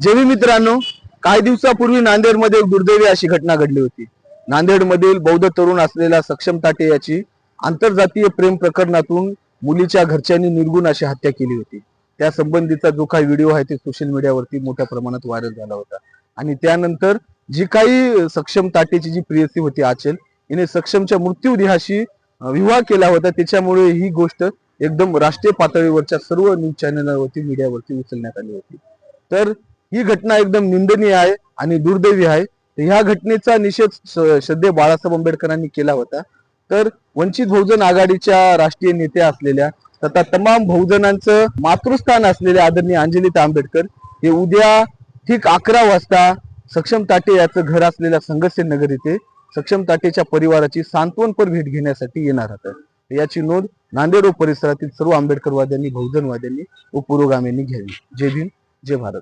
जेवी मित्रांनो काही दिवसापूर्वी नांदेडमध्ये एक दुर्दैवी अशी घटना घडली होती. नांदेडमधील बौद्ध तरुण असलेला सक्षम ताटे याची आंतरजातीय प्रेम प्रकरणातून मुलीच्या घरच्यांनी निर्गुण अशी हत्या केली होती. त्या संबंधीचा जो काही व्हिडिओ आहे ते सोशल मीडियावरती मोठ्या प्रमाणात व्हायरल झाला होता. आणि त्यानंतर जी काही सक्षम ताटेची जी प्रियसी होती आचल हिने सक्षमच्या मृत्यू देहाशी विवाह केला होता. त्याच्यामुळे ही गोष्ट एकदम राष्ट्रीय पातळीवरच्या सर्व न्यूज चॅनलवरती मीडियावरती उचलण्यात आली होती. तर ही घटना एकदम निंदनीय आहे आणि दुर्दैवी आहे. ह्या घटनेचा निषेध श्रद्धे बाळासाहेब आंबेडकरांनी केला होता. तर वंचित बहुजन आघाडीच्या राष्ट्रीय नेत्या असलेल्या तथा तमाम बहुजनांचं मातृस्थान असलेले आदरणीय अंजलिता आंबेडकर हे उद्या ठीक अकरा वाजता सक्षम ताटे याचं घर असलेल्या संघसेन नगर येथे सक्षम ताटेच्या परिवाराची सांत्वनपर भेट घेण्यासाठी येणार होतं याची नोंद नांदेड परिसरातील सर्व आंबेडकरवाद्यांनी बहुजनवाद्यांनी व पुरोगामींनी घ्यावी. जय भीम जय भारत.